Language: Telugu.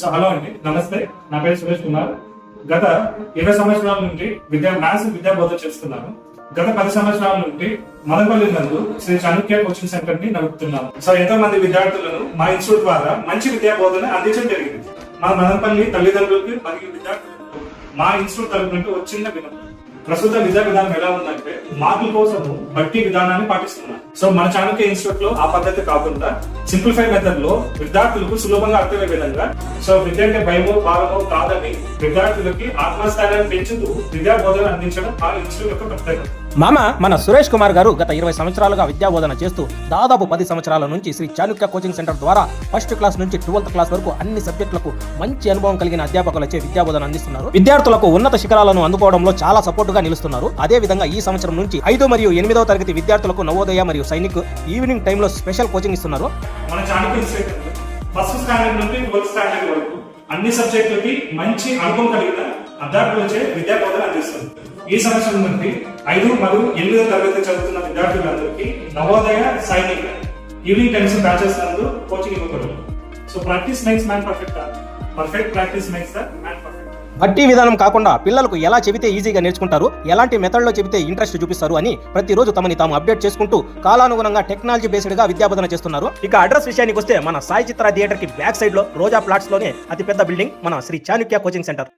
సో హలో అండి నమస్తే. నా పేరు సురేష్ కుమార్. గత ఇరవై సంవత్సరాల నుండి విద్యా మ్యాథ్స్ విద్యా బోధన చేస్తున్నాను. గత పది సంవత్సరాల నుండి మదనపల్లి నందు శ్రీ చాణుక్య కోచింగ్ సెంటర్ని నడుపుతున్నాను. సో ఎంతో మంది విద్యార్థులను మా ఇన్స్టిట్యూట్ ద్వారా మంచి విద్యా బోధన అందించడం జరిగింది. మా మదనపల్లి తల్లిదండ్రులకి మరియు విద్యార్థులకు మా ఇన్స్టిట్యూట్ తరపు నుండి వచ్చిన విధానం ప్రస్తుత విద్యా విధానం ఎలా ఉందంటే మార్కుల కోసం బట్టి విధానాన్ని పాటిస్తున్నారు. సో మన చాణక్య ఇన్స్టిట్యూట్లో ఆ పద్ధతి కాకుండా సింప్లిఫై మెథడ్లో విద్యార్థులకు సులభంగా అర్థమయ్యే విధంగా సో విద్య అంటే భయమో భావమో కాదని విద్యార్థులకి ఆత్మస్థాయిని పెంచుతూ విద్యా బోధన అందించడం ఆ ఇన్స్టిట్యూట్ యొక్క ప్రత్యేకత మామ మన సురేష్ కుమార్ గారు గత ఇరవై సంవత్సరాలుగా విద్యా బోధన చేస్తూ దాదాపు పది సంవత్సరాల నుంచి శ్రీ చాణుక్య కోచింగ్ సెంటర్ ద్వారా ఫస్ట్ క్లాస్ నుంచి ట్వెల్త్ క్లాస్ వరకు అన్ని సబ్జెక్టులకు మంచి అనుభవం కలిగిన అధ్యాపకులచే విద్యా బోధన అందిస్తున్నారు. విద్యార్థులకు ఉన్నత శిఖరాలను అందుకోవడంలో చాలా సపోర్ట్ గా నిలుస్తున్నారు. అదే విధంగా ఈ సంవత్సరం నుంచి ఐదు మరియు ఎనిమిదవ తరగతి విద్యార్థులకు నవోదయ మరియు సైనిక్ ఈవినింగ్ టైంలో స్పెషల్ కోచింగ్ ఇస్తున్నారు. ఫస్ట్ స్టాండర్డ్ నుండి ట్వెల్త్ స్టాండర్డ్ వరకు అన్ని సబ్జెక్టులకి మంచి అనుభవం కలిగిన అధ్యాపకులచే విద్యా బోధన అందిస్తుంది ఈ సంవత్సరం నుండి ఐదు మరియు ఎనిమిదో తరగతి చదువుతున్న విద్యార్థులందరికీ Navodaya Sainik evening times batches నందు కోచింగ్ ఇవ్వకూడదు so practice makes man perfect? Perfect practice makes the man perfect? బట్టి విధానం కాకుండా పిల్లలకు ఎలా చెబితే ఈజీగా నేర్చుకుంటారు ఎలాంటి మెథడ్లో చెబితే ఇంట్రెస్ట్ చూపిస్తారు అని ప్రతిరోజు తమని తాము అప్డేట్ చేసుకుంటూ కాలానుగుణంగా టెక్నాలజీ బేస్డ్గా విద్యాబోధన చేస్తున్నారు. ఇక అడ్రస్ విషయానికి వస్తే మన సాయి చిత్ర థియేటర్కి బ్యాక్ సైడ్లో రోజా ప్లాట్స్లోనే అతిపెద్ద బిల్డింగ్ మన శ్రీ చాణుక్య కోచింగ్ సెంటర్